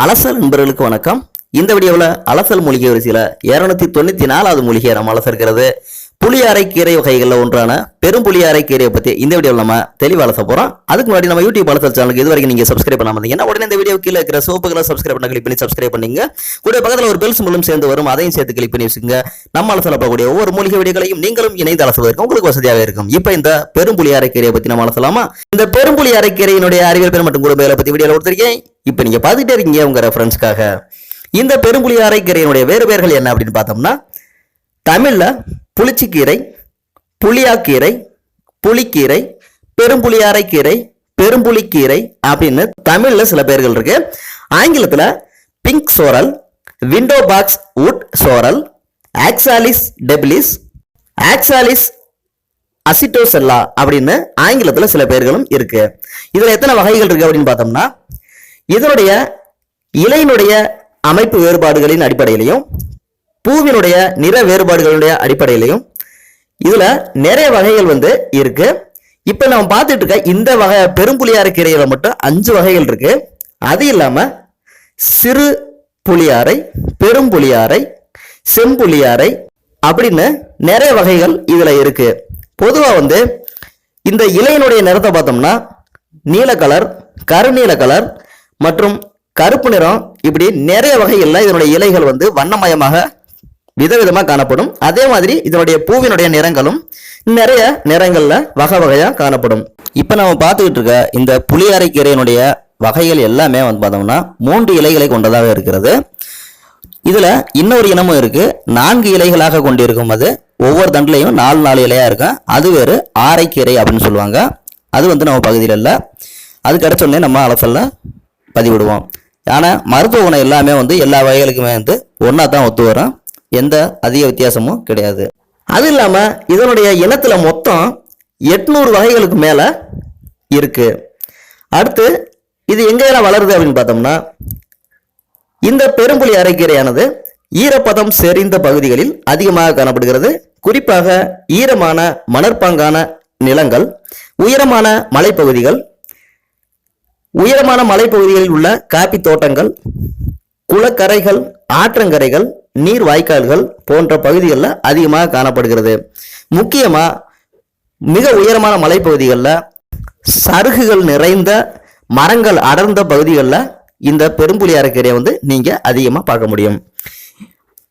அலசல் நண்பர்களுக்கு வணக்கம். இந்த வீடியோவில் அலசல் மூலிகை சில இரநூத்தி தொண்ணூற்றி நாலாவது மூலிகையை நம்ம அலசருக்கிறது புளியாரை கீரை வகைகளில் ஒன்றான பெரும் புளியாரை கீரையை பற்றி இந்த வீடியோவில் நம்ம தெளிவாக அலச போகிறோம் அதுக்கு முன்னாடி நம்ம யூடியூப் அலசல் சேனலுக்கு இது வரைக்கும் நீங்கள் சப்ஸ்கிரைப் பண்ணாமல் இருந்தீங்கன்னா உடனே இந்த வீடியோ கீழே இருக்கிற சோப்புகளை சப்ஸ்கிரைப் பண்ண கிளிக் பண்ணி சப்ஸ்கிரைப் பண்ணிங்க. கூட பக்கத்தில் ஒரு பெல் சிம்பிளும் சேர்ந்து வரும். அதையும் சேர்த்து கிளிக் பண்ணி வச்சுங்க நம்ம அலசல போகக்கூடிய ஒவ்வொரு மூலிகை வீடியோகளையும் நீங்களும் இணைந்து அலசுவதற்கு உங்களுக்கு வசதியாக இருக்கும். இப்போ இந்த பெரும் புளியாரை கீரையை பற்றி நம்ம அலசலாமா? இந்த பெரும் புளியாரை கீரையினுடைய அறிவியல் பேர் மற்றும் குடும்பங்களை பற்றி வீடியோவில் கொடுத்துருக்கேன். இப்போ நீங்கள் பார்த்துட்டே இருக்கீங்க உங்கள் ரெஃபரன்ஸ்க்காக இந்த பெரும்புலி கீரையினுடைய வேறு பெயர்கள் என்ன அப்படின்னு பார்த்தோம்னா தமிழில் புளிச்சிக்கீரை புளியாக்கீரை புளிக்கீரை பெரும்புளியாரைக்கீரை பெரும்புளிக்கீரை அப்படின்னு தமிழில் சில பேர்கள் இருக்கு. ஆங்கிலத்தில் pink sorrel window box wood sorrel Oxalis debilis Oxalis acetosella அப்படின்னு ஆங்கிலத்தில் சில பேர்களும் இருக்கு. இதில் எத்தனை வகைகள் இருக்கு அப்படின்னு பார்த்தோம்னா இதனுடைய இலையினுடைய அமைப்பு வேறுபாடுகளின் அடிப்படையிலையும் பூவினுடைய நிற வேறுபாடுகளுடைய அடிப்படையிலையும் இதில் நிறைய வகைகள் வந்து இருக்கு. இப்போ நம்ம பார்த்துட்டு இருக்க இந்த வகை பெரும்புளியாறு கீரையில் மட்டும் அஞ்சு வகைகள் இருக்கு. அது இல்லாமல் சிறு புளியாரை பெரும்புளியாரை செம்புளியாரை அப்படின்னு நிறைய வகைகள் இதில் இருக்கு. பொதுவாக வந்து இந்த இலையினுடைய நிறத்தை பார்த்தோம்னா நீல கலர் கருநீல கலர் மற்றும் கருப்பு நிறம் இப்படி நிறைய வகைகளில் இதனுடைய இலைகள் வந்து வண்ணமயமாக விதவிதமாக காணப்படும். அதே மாதிரி இதனுடைய பூவினுடைய நிறங்களும் நிறைய நிறங்களில் வகை வகையாக காணப்படும். இப்போ நம்ம பார்த்துக்கிட்டு இருக்க இந்த புளியரைக்கீரையினுடைய வகைகள் எல்லாமே வந்து பார்த்தோம்னா மூன்று இலைகளை கொண்டதாக இருக்கிறது. இதில் இன்னொரு இனமும் இருக்குது நான்கு இலைகளாக கொண்டிருக்கும் அது. ஒவ்வொரு தண்டுலையும் நாலு நாலு இலையாக இருக்கும் அது வேறு ஆரைக்கீரை அப்படின்னு சொல்லுவாங்க. அது வந்து நம்ம பகுதியில் இல்லை. அது கிடச்சோடனே நம்ம அலசலில் பதிவிடுவோம். ஆனால் மருத்துவ குணம் எல்லாமே வந்து எல்லா வகைகளுக்குமே வந்து ஒன்றா தான் ஒத்து வரும். எந்த அதிக வித்தியாசமும் கிடையாது. அது இல்லாமல் இதனுடைய இனத்தில் மொத்தம் எட்நூறு வகைகளுக்கு மேலே இருக்கு. அடுத்து இது எங்கெல்லாம் வளருது அப்படின்னு பார்த்தோம்னா இந்த பெரும்புலி அரைக்கீரையானது ஈரப்பதம் செறிந்த பகுதிகளில் அதிகமாக காணப்படுகிறது. குறிப்பாக ஈரமான மணற்பாங்கான நிலங்கள் உயரமான மலைப்பகுதிகள் உயரமான மலைப்பகுதிகளில் உள்ள காப்பி தோட்டங்கள் குளக்கரைகள் ஆற்றங்கரைகள் நீர் வாய்க்கால்கள் போன்ற பகுதிகளில் அதிகமாக காணப்படுகிறது. முக்கியமாக மிக உயரமான மலைப்பகுதிகளில் சருகுகள் நிறைந்த மரங்கள் அடர்ந்த பகுதிகளில் இந்த பெரும்புலி அரைக்கீரையை வந்து நீங்கள் அதிகமாக பார்க்க முடியும்.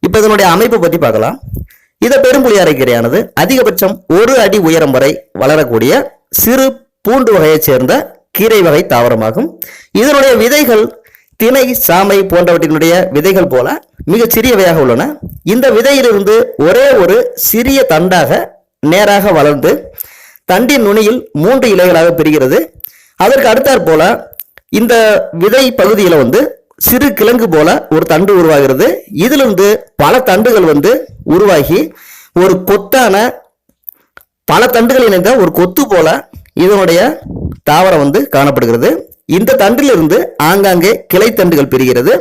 இப்போ இதனுடைய அமைப்பை பற்றி பார்க்கலாம். இந்த பெரும்புலி அரைக்கீரையானது அதிகபட்சம் ஒரு அடி உயரம் வரை வளரக்கூடிய சிறு பூண்டு வகையைச் சேர்ந்த கீரை வகை தாவரமாகும். இதனுடைய விதைகள் திணை சாமை போன்றவற்றினுடைய விதைகள் போல மிகச் சிறியவையாக உள்ளன. இந்த விதையிலிருந்து ஒரே ஒரு சிறிய தண்டாக நேராக வளர்ந்து தண்டின் நுனியில் மூன்று இலைகளாக பிரிகிறது. அதற்கு அடுத்தாற் போல இந்த விதை பகுதியில் வந்து சிறு கிழங்கு போல ஒரு தண்டு உருவாகிறது. இதிலிருந்து பல தண்டுகள் வந்து உருவாகி ஒரு கொத்தான பல தண்டுகள் இணைந்த ஒரு கொத்து போல இதனுடைய தாவரம் வந்து காணப்படுகிறது. இந்த தண்டிலிருந்து ஆங்காங்கே கிளைத்தண்டுகள் பிரிகிறது.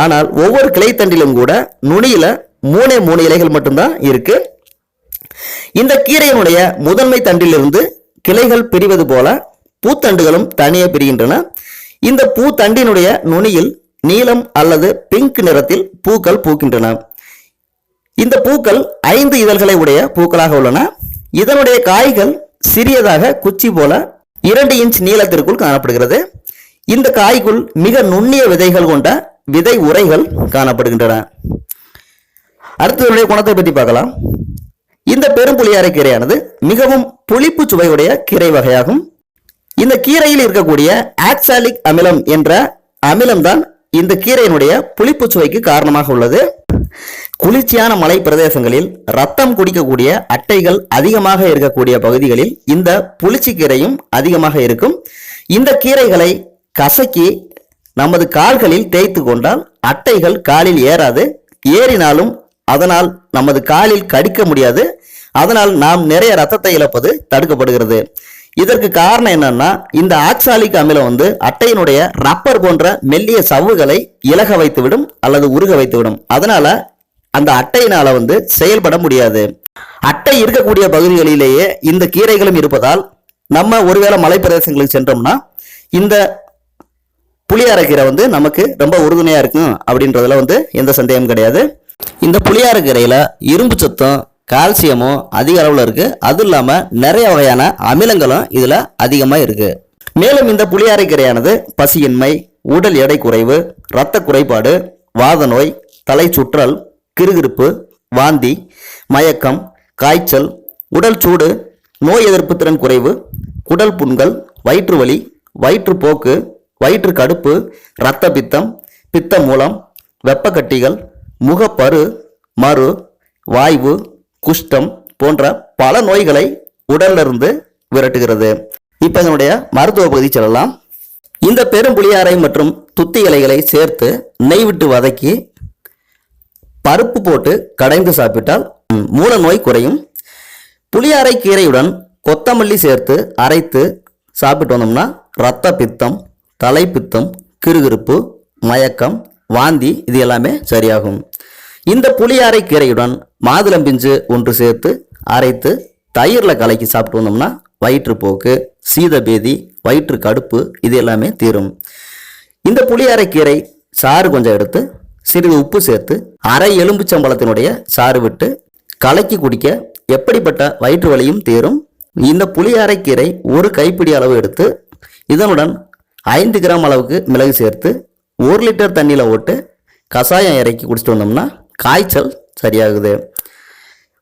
ஆனால் ஒவ்வொரு கிளைத்தண்டிலும் கூட நுனியில மூணே மூணு இலைகள் மட்டும்தான் இருக்கு. இந்த கீரையினுடைய முதன்மை தண்டிலிருந்து கிளைகள் பிரிவது போல பூத்தண்டுகளும் தனியே பிரிகின்றன. இந்த பூத்தண்டினுடைய நுனியில் நீலம் அல்லது பிங்க் நிறத்தில் பூக்கள் பூக்கின்றன. இந்த பூக்கள் ஐந்து இதழ்களை உடைய பூக்களாக உள்ளன. இதனுடைய காய்கள் சிறியதாக குச்சி போல இரண்டு இன்ச் நீளத்திற்குள் காணப்படுகிறது. இந்த காய்க்குள் மிக நுண்ணிய விதைகள் கொண்ட விதை உரைகள் காணப்படுகின்றன. அடுத்ததுடைய குணத்தை பற்றி பார்க்கலாம். இந்த பெரும்புளியாரை கீரையானது மிகவும் புளிப்பு சுவையுடைய கீரை வகையாகும். இந்த கீரையில் இருக்கக்கூடிய ஆக்சாலிக் அமிலம் என்ற அமிலம்தான் இந்த கீரையினுடைய புளிப்பு சுவைக்கு காரணமாக உள்ளது. குளிர்ச்சியான மலை பிரதேசங்களில் ரத்தம் குடிக்கக்கூடிய அட்டைகள் அதிகமாக இருக்கக்கூடிய பகுதிகளில் இந்த புளிச்சிக்கீரையும் அதிகமாக இருக்கும். இந்த கீரைகளை கசக்கி நமது கால்களில் தேய்த்து கொண்டால் அட்டைகள் காலில் ஏறாது. ஏறினாலும் அதனால் நமது காலில் கடிக்க முடியாது. அதனால் நாம் நிறைய ரத்தத்தை இழப்பது தடுக்கப்படுகிறது. இதற்கு காரணம் என்னன்னா இந்த ஆக்சாலிக் அமிலம் வந்து அட்டையினுடைய ரப்பர் போன்ற மெல்லிய சவ்வுகளை இலக வைத்துவிடும் அல்லது உருக வைத்துவிடும். அதனால அந்த அட்டையினால வந்து செயல்பட முடியாது. அட்டை இருக்கக்கூடிய பகுதிகளிலேயே இந்த கீரைகளும் இருப்பதால் நம்ம ஒருவேளை மலைப்பிரதேசங்களுக்கு சென்றோம்னா இந்த புளியாரக்கீரை வந்து நமக்கு ரொம்ப உறுதுணையாக இருக்கும் அப்படின்றதுல வந்து எந்த சந்தேகமும் கிடையாது. இந்த புளியாரக்கீரையில் இரும்பு சத்தம் கால்சியமும் அதிக அளவில் இருக்குது அதுவும் இல்லாமல் நிறைய வகையான அமிலங்களும் இதில் அதிகமாக இருக்குது மேலும் இந்த புளியாரைக்கீரையானது பசியின்மை உடல் எடை குறைவு இரத்த குறைபாடு வாத நோய் தலை சுற்றல் கிறுகிறுப்பு வாந்தி மயக்கம் காய்ச்சல் உடல் சூடு நோய் எதிர்ப்பு திறன் குறைவு குடல் புண்கள் வயிற்று வலி வயிற்றுப்போக்கு வயிற்று கடுப்பு இரத்த பித்தம் பித்த மூலம் வெப்பக்கட்டிகள் முகப்பரு மறு வாய்வு குஷ்டம் போன்ற பல நோய்களை உடல்லிருந்து விரட்டுகிறது. இப்போ இதனுடைய மருத்துவ பகுதி செல்லலாம். இந்த பெரும் புளியாரை மற்றும் துத்தி இலைகளை சேர்த்து நெய் விட்டு வதக்கி பருப்பு போட்டு கடைந்து சாப்பிட்டால் ம், மூல நோய் குறையும். புளியாரை கீரையுடன் கொத்தமல்லி சேர்த்து அரைத்து சாப்பிட்டு வந்தோம்னா ரத்த பித்தம் தலை பித்தம் மயக்கம் வாந்தி இது எல்லாமே சரியாகும். இந்த புளியாரை கீரையுடன் மாதுளம்பிஞ்சு ஒன்று சேர்த்து அரைத்து தயிரில் கலக்கி சாப்பிட்டு வந்தோம்னா வயிற்றுப்போக்கு சீதபேதி வயிற்று கடுப்பு இது எல்லாமே தீரும். இந்த புளியாரை கீரை சாறு கொஞ்சம் எடுத்து சிறிது உப்பு சேர்த்து அரை எலும்புச்சம்பழத்தினுடைய சாறு விட்டு கலக்கி குடிக்க எப்படிப்பட்ட வயிற்று வலியும் தீரும்? இந்த புளி அரைக்கீரை ஒரு கைப்பிடி அளவு எடுத்து இதனுடன் ஐந்து கிராம் அளவுக்கு மிளகு சேர்த்து ஒரு லிட்டர் தண்ணியில் ஓட்டு கஷாயம் இறக்கி குடிச்சிட்டு வந்தோம்னா காய்ச்சல் சரியாகுது.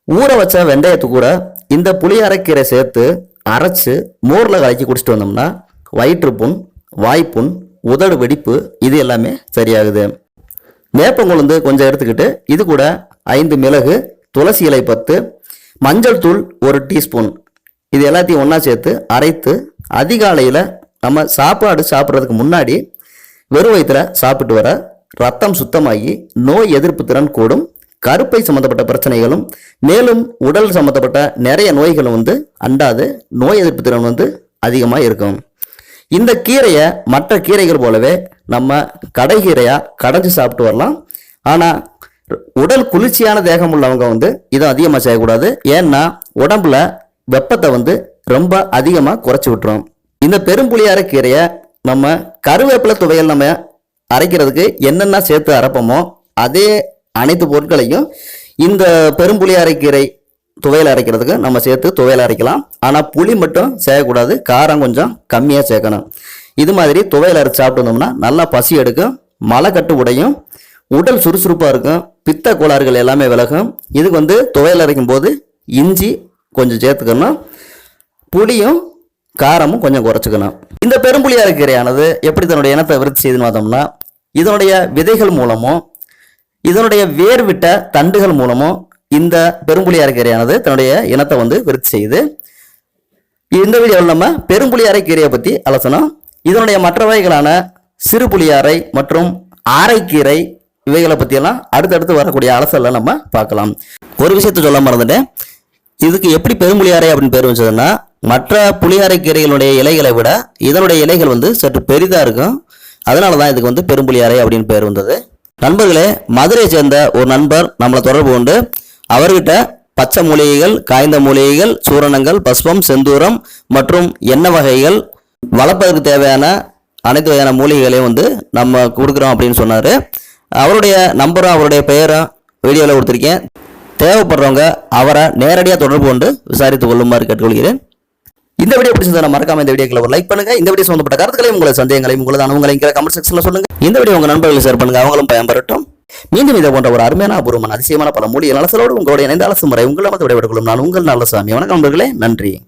ஊற வச்ச வெந்தயத்து கூட இந்த புளியரைக்கீரை சேர்த்து அரைச்சு மோரில் கலக்கி குடிச்சிட்டு வந்தோம்னா வயிற்றுப்புண் வாய்ப்புண் உதடு வெடிப்பு இது எல்லாமே சரியாகுது. வேப்பங்குழுந்து கொஞ்சம் எடுத்துக்கிட்டு இது கூட ஐந்து மிளகு துளசி இலை பத்து மஞ்சள் தூள் ஒரு டீஸ்பூன். இது எல்லாத்தையும் ஒன்றா சேர்த்து அரைத்து அதிகாலையில் நம்ம சாப்பாடு சாப்பிட்றதுக்கு முன்னாடி வெறும் வயிற்றுல சாப்பிட்டு வர ரத்தம் சுத்தமாகி நோய் எதிர்ப்பு திறன் கூடும். கருப்பை சம்மந்தப்பட்ட பிரச்சனைகளும் மேலும் உடல் சம்மந்தப்பட்ட நிறைய நோய்களும் வந்து அண்டாது நோய் எதிர்ப்பு திறன் வந்து அதிகமாக இருக்கும். இந்த கீரையை மற்ற கீரைகள் போலவே நம்ம கடைகீரையாக கடைஞ்சி சாப்பிட்டு வரலாம். ஆனால் உடல் குளிர்ச்சியான தேகம் உள்ளவங்க வந்து இதை அதிகமாக செய்யக்கூடாது. ஏன்னா உடம்புல வெப்பத்தை வந்து ரொம்ப அதிகமாக குறைச்சி விட்டுரும். இந்த பெரும்புளியார கீரையை நம்ம கருவேப்பிலை துவையல் நம்ம அரைக்கிறதுக்கு என்னென்ன சேர்த்து அரைப்போமோ அதே அனைத்து பொருட்களையும் இந்த பெரும்புளியாரை கீரை துவையல் அரைக்கிறதுக்கு நம்ம சேர்த்து துவையல் அரைக்கலாம். ஆனால் புளி மட்டும் சேர்க்கக்கூடாது காரம் கொஞ்சம் கம்மியாக சேர்க்கணும் இது மாதிரி துவையல் அரைச்சி சாப்பிட்டு வந்தோம்னா நல்லா பசி எடுக்கும். மலைக்கட்டு உடையும். உடல் சுறுசுறுப்பாக இருக்கும். பித்த கோளாறுகள் எல்லாமே விலகும். இதுக்கு வந்து துவையல் அரைக்கும் போது இஞ்சி கொஞ்சம் சேர்த்துக்கணும். புளியும் காரமும் கொஞ்சம் குறைச்சிக்கணும். இந்த பெரும்புளியாக கீரையானது எப்படி தன்னுடைய இனத்தை விருத்தி செய்துன்னு பார்த்தோம்னா இதனுடைய விதைகள் மூலமும் இதனுடைய வேர்விட்ட தண்டுகள் மூலமும் இந்த பெரும்புலி கீரையானது தன்னுடைய இனத்தை வந்து விருத்தி செய்யுது. இந்த வீடியோவில் நம்ம பெரும்புலி கீரையை பற்றி அலசணும் இதனுடைய மற்ற வகைகளான சிறு புளியாரை மற்றும் ஆரைக்கீரை இவைகளை பற்றியெல்லாம் அடுத்தடுத்து வரக்கூடிய அலசலில் நம்ம பார்க்கலாம். ஒரு விஷயத்தை சொல்ல மறந்துட்டேன். இதுக்கு எப்படி பெரும்புளியாரை அப்படின்னு பேர் வச்சதுன்னா மற்ற புளியாரைக்கீரைகளுடைய இலைகளை விட இதனுடைய இலைகள் வந்து சற்று பெரிதாக இருக்கும். அதனால தான் இதுக்கு வந்து பெரும்புளியாரை அப்படின்னு பேர் வந்தது. நண்பர்களே மதுரையை சேர்ந்த ஒரு நண்பர் நம்மளை தொடர்பு கொண்டு அவர்கிட்ட பச்சை மூலிகைகள் காய்ந்த மூலிகைகள் சூரணங்கள் பஸ்பம் செந்தூரம் மற்றும் எண்ணெய் வகைகள் வளர்ப்பதற்கு தேவையான அனைத்து வகையான மூலிகைகளையும் வந்து நம்ம கொடுக்குறோம் அப்படின்னு சொன்னார். அவருடைய நம்பரும் அவருடைய பெயரும் வீடியோவில் கொடுத்துருக்கேன். தேவைப்படுறவங்க அவரை நேரடியாக தொடர்பு கொண்டு விசாரித்து கொள்ளுமாறு கேட்டுக்கொள்கிறேன். இந்த வீடியோ பிடிச்சிருந்தா மறக்காம இந்த வீடியோக்கு ஒரு லைக் பண்ணுங்க. இந்த வீடியோ சம்பந்தப்பட்ட கருத்துக்களையும் உங்களை சந்தேகங்களையும் உங்களது அனுபவங்களையும் கீழே கமெண்ட் செக்ஷனில் சொல்லுங்க. இந்த வீடியோ உங்க நண்பர்களுக்கு ஷேர் பண்ணுங்க. அவங்களும் பயன்பெறட்டும். மீண்டும் இதை போன்ற ஒரு அருமையான அபூர்வமான அதிசயமான பல மூலிகை நலசலோடு உங்களுடைய இணைந்த அலசு முறை உங்களை நமது விடைபெற்றுக் கொள்ளும் நான் உங்கள் நல்ல சாமி வணக்கம் நண்பர்களே. நன்றி.